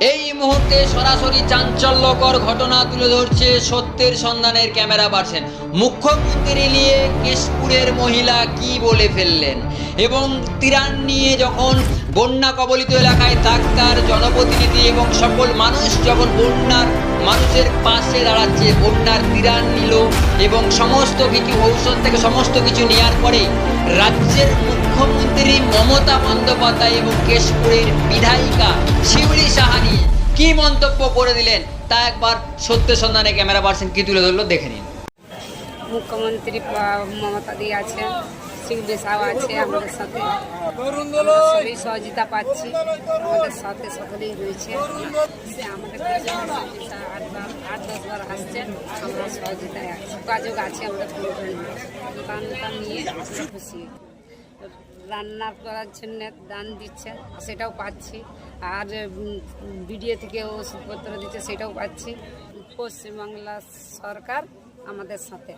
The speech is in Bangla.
এই মুহূর্তে সরাসরি চাঞ্চল্যকর ঘটনা তুলে ধরছে সত্যের সন্ধানের ক্যামেরা পার্সেন। মুখ্যমন্ত্রী নিয়ে কেশপুরের মহিলা কি বলে ফেললেন? এবং তিরান নিয়ে যখন বন্যা কবলিত এলাকায় ডাক্তার, জনপ্রতিনিধি এবং সকল মানুষ যখন বন্যার, মানুষের পাশে দাঁড়াচ্ছে, বন্যার তিরান নিল এবং সমস্ত কিছু ঔষধ থেকে সমস্ত কিছু নেওয়ার পরে রাজ্যের মুখ্যমন্ত্রী মমতা বন্দ্যোপাধ্যায় এবং কেশপুরের বিধায়িকা শিউলি সাহানি। কি মন্তব্য করে দিলেন? তা একবার সত্য সন্ধানে ক্যামেরা পার্সেন কি তুলে ধরলো দেখে নিন। মুখ্যমন্ত্রী মমতা দি আছেন, শিউলি সাহ আছে আমাদের সাথে। সবই সহযোগিতা পাচ্ছি, আমাদের সাথে সকলেই রয়েছে। আমাদের আট দশবার আসছেন আমরা সহযোগিতায় আছি। যোগাযোগ আছে আমাদের নিয়ে। খুশি। রান্না করার জন্য দান দিচ্ছে, সেটাও পাচ্ছি। আর বিডিএ থেকে ওষুধপত্র দিচ্ছে, সেটাও পাচ্ছি। পশ্চিমবাংলা সরকার আমাদের সাথে